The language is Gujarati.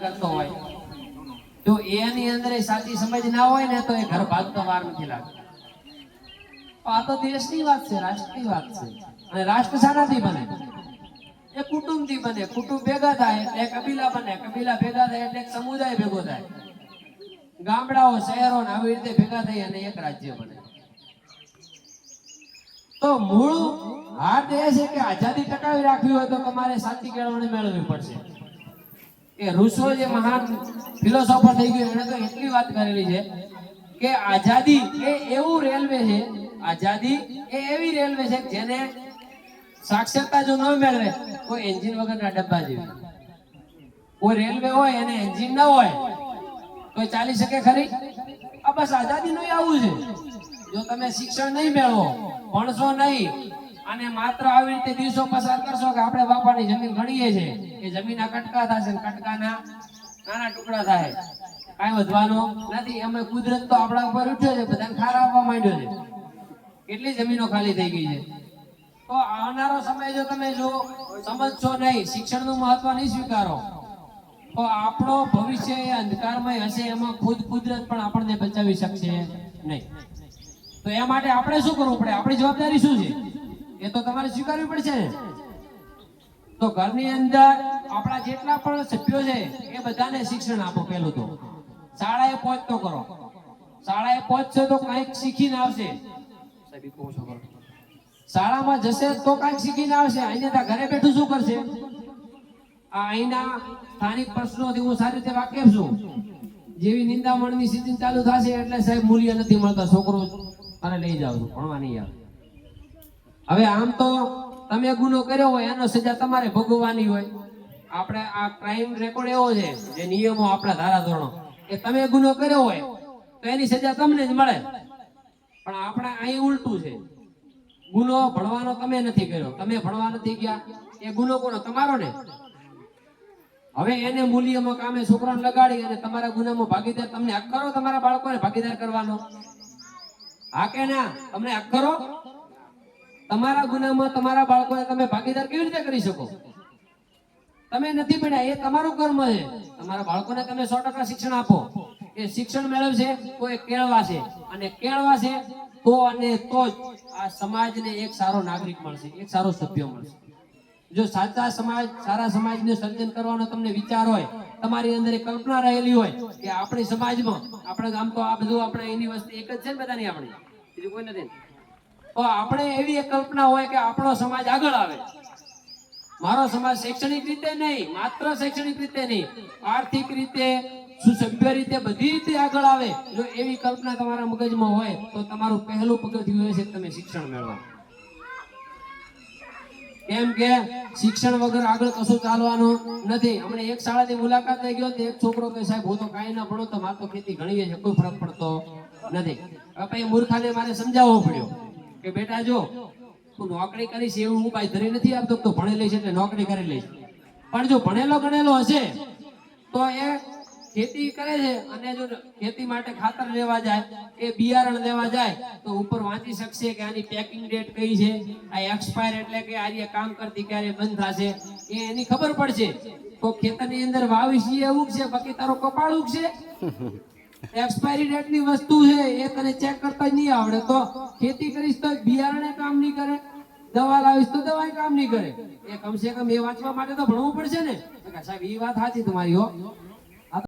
કરતો હોય. જો એની અંદર સાચી સમજ ના હોય ને તો એ ઘર ભાગતો વાર નથી લાગતો. આ તો દેશની વાત છે, રાષ્ટ્રની વાત છે. અને રાષ્ટ્ર શાનાથી બને. એ કુટુંબથી બને. કુટુંબ ભેગા થાય એટલે કબીલા બને. કબીલા ભેગા થાય એટલે સમુદાય ભેગો થાય. ગામડાઓ, શહેરો ને આવી રીતે ભેગા થઈ અને એક રાજ્ય બને. તો મૂળ હાથ એ છે કે આઝાદી ટકાવી રાખવી હોય તો તમારે સાચી કેળવણી મેળવવી પડશે. એ રૂસો જે મહાન ફિલોસોફર થઈ ગયો એને તો એટલી વાત કરેલી છે કે આઝાદી એ એવું રેલવે છે, આઝાદી એ એવી રેલવે છે જેને સાક્ષરતા જો ન મેળવે, કોઈ એન્જિન વગરના ડબ્બા જેવી. કોઈ રેલવે હોય, એને એન્જિન ન હોય કોઈ ચાલી શકે ખરી? આ બસ આઝાદીનું આવું છે. જો તમે શિક્ષણ નહીં મેળવો, ભણશો નહીં અને માત્ર આવી રીતે દિવસો પસાર કરશો કે આપણે બાપાની જમીન ઘણીએ છે એ જમીનના કટકા થશે કટકાના નાના ટુકડા થાય. કાંઈ વધવાનો નથી. અમે કુદરત તો આપણા ઉપર ઉઠ્યો છે, બધાને ખાર આપવા માંડ્યો છે. કેટલી જમીનો ખાલી થઈ ગઈ છે. તો આવનારો સમય જો તમે જો સમજશો નહીં, શિક્ષણનું મહત્વ નહીં સ્વીકારો. તો આપણો ભવિષ્ય એ અંધકારમય હશે, એમાં ખુદ કુદરત પણ આપણને બચાવી શકશે નહીં. તો એ માટે આપણે શું કરવું પડે? આપણી જવાબદારી શું છે? એ તો તમારે સ્વીકારવી પડશે. તો ઘરની અંદર આપણા જેટલા પણ સભ્યો છે, એ બધાને શિક્ષણ આપો પેલું તો. શાળાએ પહોંચતો કરો. શાળાએ પહોંચશે તો કંઈક શીખીને આવશે. શાળામાં જશે તો કંઈક શીખીને આવશે. અહીંયા ઘરે બેઠું શું કરશે? આ અહીંના સ્થાનિક પ્રશ્નોથી હું સારી રીતે વાકેફ છું. જેવી નિંદામણની સિઝન ચાલુ થશે એટલે સાહેબ મૂલ્ય નથી મળતા. છોકરો અને લઈ જાવ છું. ભણવા નહીં આવે. હવે આમ તો તમે ગુનો કર્યો હોય, એનો સજા તમારે ભોગવવાની હોય. આપણે આ ક્રાઇમ રેકોર્ડ એવો છે, જે નિયમો આપણા ધારાધોરણો. કે તમે ગુનો કર્યો હોય, તો એની સજા તમને જ મળે. પણ આપણે અહીં ઉલટું છે. ગુનો ભણવાનો તમે નથી કર્યો. તમે ભણવા નથી ગયા. એ ગુનો કોનો? તમારો ને? હવે એને મૂલ્યમાં કામે છોકરાને લગાડી અને તમારા ગુનામાં ભાગીદાર તમને હક કરો? તમારા બાળકોને ભાગીદાર કરવાનો? હા કે ના? તમને હક કરો? તમારા ગુનામાં તમારા બાળકોને તમે ભાગીદાર કેવી રીતે કરી શકો? તમે નથી ભણ્યા, એ તમારું કર્મ છે. તમારા બાળકોને તમે સો ટકા શિક્ષણ આપો. એ શિક્ષણ મેળવશે તો એ કેળવાશે. અને કેળવાશે તો અને તો જ આ સમાજને એક સારો નાગરિક મળશે, એક સારો સભ્ય મળશે. જો સાચા સમાજ, સારા સમાજનું સર્જન કરવાનો તમને વિચાર હોય, તમારી અંદર એક કલ્પના રહેલી હોય કે આપણી સમાજમાં, આપણે આમ તો આ બધું આપણે એની વસ્તી એક જ છે ને બધાની આપણી. બીજું કોઈ નથી. તો આપણે એવી એક કલ્પના હોય કે આપણો સમાજ આગળ આવે. મારો સમાજ શૈક્ષણિક રીતે નહીં, માત્ર શૈક્ષણિક રીતે નહીં, આર્થિક રીતે, સુસભ્ય રીતે બધી રીતે આગળ આવે. જો એવી કલ્પના તમારા મગજમાં હોય, તો તમારું પહેલું પગથિયું હોય છે તમે શિક્ષણ મેળવો. કેમ કે શિક્ષણ વગર આગળ કશું ચાલવાનું નથી. હમણે એક શાળાની મુલાકાત લઈ ગયો એક છોકરો કે સાહેબ, હું તો કાંઈ ના ભણો તો મારે તો ખેતી ઘણી છે, કોઈ ફરક પડતો નથી. હવે મૂર્ખાને મારે સમજાવવો પડ્યો. કે બેટા જો, તું નોકરી કરીશ એવું હું ભાઈ ધરી નથી આપતો તો ભણી લઈશ એટલે નોકરી કરી લઈશ. પણ જો ભણેલો ગણેલો હશે, તો એ ખેતી કરે છે અને જો ખેતી માટે ખાતર લેવા જાય એ બિયારણ લેવા જાય, તો ઉપર વાંચી શકશે કે આની પેકિંગ ડેટ કઈ છે, આ એક્સપાયર એટલે કે આ કામ કરતી ક્યારે બંધ થશે, એ એની ખબર પડશે. તો ખેતરની અંદર વાવીશ એ ઉગશે બાકી તારો કપાળ ઉગશે એક્સપાયરી ડેટની વસ્તુ છે, એ તને ચેક કરતા નહીં આવડે. તો ખેતી કરીશ તો બિયારણે કામ નહીં કરે, દવા લાવીશ તો દવાય કામ નહીં કરે. એ કમસે કમ એ વાંચવા માટે તો ભણવું પડશે ને. સાહેબ એ વાત સાચી તમારી હો.